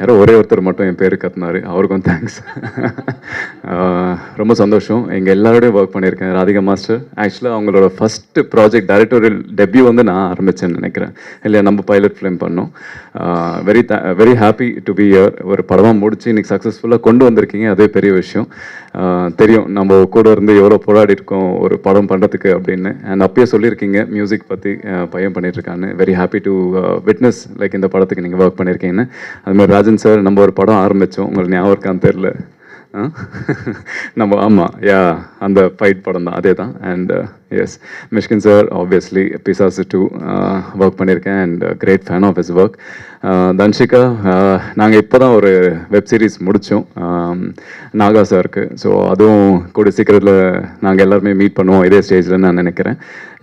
யாரோ ஒரே ஒருத்தர் மட்டும் என் பேர் கத்தினார். அவருக்கும் தேங்க்ஸ் ரொம்ப சந்தோஷம். எங்கள் எல்லாரோடையும் ஒர்க் பண்ணியிருக்கேன். ராதிகா மாஸ்டர் ஆக்சுவலாக அவங்களோட ஃபஸ்ட்டு ப்ராஜெக்ட் டைரக்டோரியல் டெபியூ வந்து நான் ஆரம்பித்தேன்னு நினைக்கிறேன். இல்லையா நம்ம பைலட் ஃபிலிம் பண்ணோம். Very very happy to be here ஒரு படமாக முடிச்சு இன்னைக்கு சக்ஸஸ்ஃபுல்லாக கொண்டு வந்திருக்கீங்க. அதே பெரிய விஷயம். தெரியும் நம்ம கூட இருந்து எவ்வளோ போராடி இருக்கோம் ஒரு படம் பண்ணுறதுக்கு அப்படின்னு. அண்ட் அப்பயே சொல்லியிருக்கீங்க மியூசிக் பற்றி பையன் பண்ணிட்டு இருக்கான்னு. Very happy to witness like இந்த படத்துக்கு நீங்கள் ஒர்க் பண்ணியிருக்கீங்கன்னு. அது மாதிரி ராஜன் சார் நம்ம ஒரு படம் ஆரம்பித்தோம் உங்களுக்கு ஞாபகம் இருக்கான்னு தெரில நம்ம ஆமாம் யா அந்த ஃபைட் படம் தான். அதே தான். And yes Mysskin sir obviously Pisaasu two work பண்ணியிருக்கேன். And great fan of his work Dhanshika நாங்கள் இப்போ தான் ஒரு வெப் சீரிஸ் முடித்தோம் நாகா சாருக்கு ஸோ அதுவும் கூட சீக்கிரத்தில் நாங்கள் எல்லாருமே மீட் பண்ணுவோம். இதே ஸ்டேஜில் நான் நினைக்கிறேன்.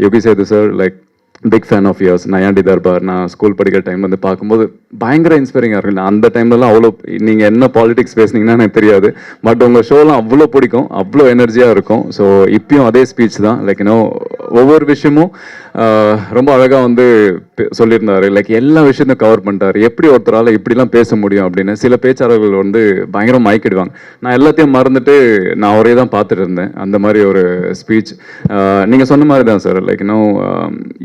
Yogi Sethu sir like big fan of yours Naiyaandi Darbar நான் ஸ்கூல் படிக்கிற டைம் வந்து பார்க்கும்போது பயங்கர இன்ஸ்பைரிங்காக இருக்கும் அந்த டைம்லலாம் அவ்வளோ நீங்கள் என்ன பாலிடிக்ஸ் பேசுனீங்கன்னா எனக்கு தெரியாது. பட் உங்கள் ஷோலாம் அவ்வளோ பிடிக்கும் அவ்வளோ எனர்ஜியாக இருக்கும். ஸோ இப்பயும் அதே ஸ்பீச் தான். லைக் யூனோ ஒவ்வொரு விஷயமும் ரொம்ப அழகாக வந்து சொல்லியிருந்தாரு. லைக் எல்லா விஷயத்தையும் கவர் பண்ணிட்டாரு. எப்படி ஒருத்தரால் இப்படிலாம் பேச முடியும் அப்படின்னு. சில பேச்சாளர்கள் வந்து பயங்கரம் மயக்கிடுவாங்க. நான் எல்லாத்தையும் மறந்துட்டு நான் அவரே தான் பார்த்துட்டு இருந்தேன். அந்த மாதிரி ஒரு ஸ்பீச் நீங்கள் சொன்ன மாதிரி தான் சார் லைக் இன்னும்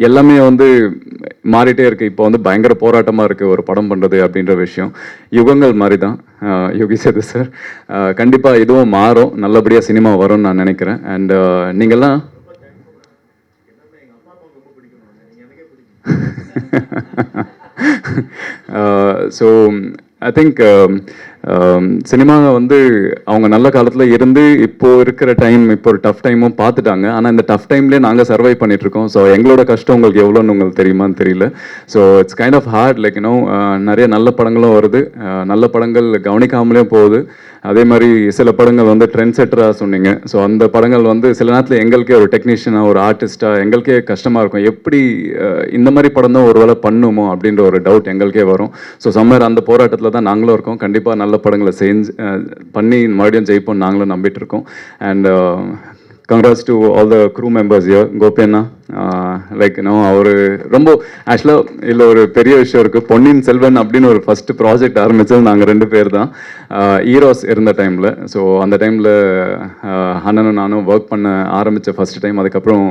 எல்லாமே வந்து மாறிட்டே இருக்கு. இப்போ வந்து பயங்கர போராட்டமாக இருக்குது ஒரு படம் பண்ணுறது அப்படின்ற விஷயம். யுகங்கள் மாதிரி தான். யோகி சேது சார் கண்டிப்பாக இதுவும் மாறும். நல்லபடியாக சினிமா வரும்னு நான் நினைக்கிறேன். அண்ட் நீங்கள்லாம் ஸோ ஐ திங்க் சினிமா வந்து அவங்க நல்ல காலத்தில் இருந்து இப்போ இருக்கிற டைம் இப்போ ஒரு டஃப் டைமும் பார்த்துட்டாங்க. ஆனால் இந்த டஃப் டைம்லேயே நாங்கள் சர்வை பண்ணிகிட்டு இருக்கோம் ஸோ எங்களோட கஷ்டம் உங்களுக்கு எவ்வளோன்னு உங்களுக்கு தெரியுமான்னு தெரியல. So it's kind of hard like you know நிறைய நல்ல படங்களும் வருது. Uh, நல்ல படங்கள் கவனிக்காமலே போகுது. அதே மாதிரி சில படங்கள் வந்து ட்ரெண்ட் செட்டராக சொன்னீங்க. ஸோ அந்த படங்கள் வந்து சில நேரத்தில் எங்களுக்கே ஒரு டெக்னீஷியனாக ஒரு ஆர்டிஸ்டாக எங்களுக்கே கஷ்டமாக இருக்கும். எப்படி இந்த மாதிரி படம் தான் ஒரு வேளை பண்ணுமோ அப்படின்ற ஒரு டவுட் எங்களுக்கே வரும். ஸோ சம்மர் அந்த போராட்டத்தில் தான் நாங்களும் இருக்கோம். கண்டிப்பாக நல்ல படங்களை செஞ்சு பண்ணி மறுபடியும் ஜெயிப்போம் நாங்களும் நம்பிட்டு இருக்கோம். And congrats to all the crew members here கோபியண்ணா like no அவர் ரொம்ப ஆக்சுவலாக இதில் ஒரு பெரிய விஷயம் இருக்குது பொன்னியின் செல்வன் அப்படின்னு ஒரு ஃபஸ்ட்டு ப்ராஜெக்ட் ஆரம்பித்தது நாங்கள் ரெண்டு பேர் தான். ஈரோஸ் இருந்த டைமில் ஸோ அந்த டைமில் அண்ணனும் நானும் ஒர்க் பண்ண ஆரம்பித்த ஃபஸ்ட் டைம் அதுக்கப்புறம்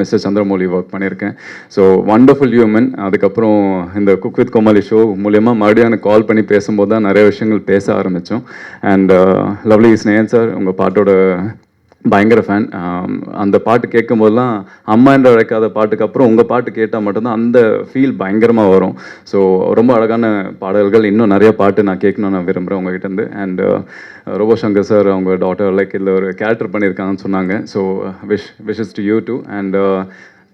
மிஸ்டர் சந்திரமௌலி ஒர்க் பண்ணியிருக்கேன். ஸோ வண்டர்ஃபுல் ஹியூமன் அதுக்கப்புறம் இந்த குக் வித் கோமாளி ஷோ மூலயமா மறுபடியும் எனக்கு கால் பண்ணி பேசும்போது தான் நிறைய விஷயங்கள் பேச ஆரம்பித்தோம் அண்ட் லவ்லி ஸ்னேகன் சார் உங்கள் பாட்டோட பயங்கர ஃபேன் அந்த பாட்டு கேட்கும் போதெல்லாம் அம்மா என்று அழைக்காத பாட்டுக்கு அப்புறம் உங்கள் பாட்டு கேட்டால் மட்டும்தான் அந்த ஃபீல் பயங்கரமாக வரும். ஸோ ரொம்ப அழகான பாடல்கள். இன்னும் நிறைய பாட்டு நான் கேட்கணும்னு நான் விரும்புகிறேன் உங்ககிட்டருந்து and uh, robot Shankar sir அவங்க டாட்டர் லைக் இதில் ஒரு கேரக்டர் பண்ணியிருக்காங்கன்னு சொன்னாங்க. So wish wishes to you too and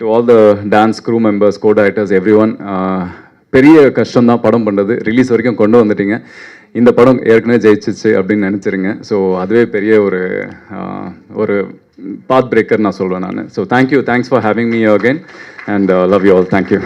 to all the dance crew members co directors everyone பெரிய கஷ்டம் தான் படம் பண்ணுறது ரிலீஸ் வரைக்கும் கொண்டு வந்துட்டீங்க. இந்த படம் ஏற்கனவே ஜெயிச்சிச்சு அப்படின்னு நினச்சிருங்க. ஸோ அதுவே பெரிய ஒரு ஒரு பாத் பிரேக்கர் நான் சொல்வேன் நான். So thank you thanks for having me again and love you all thank you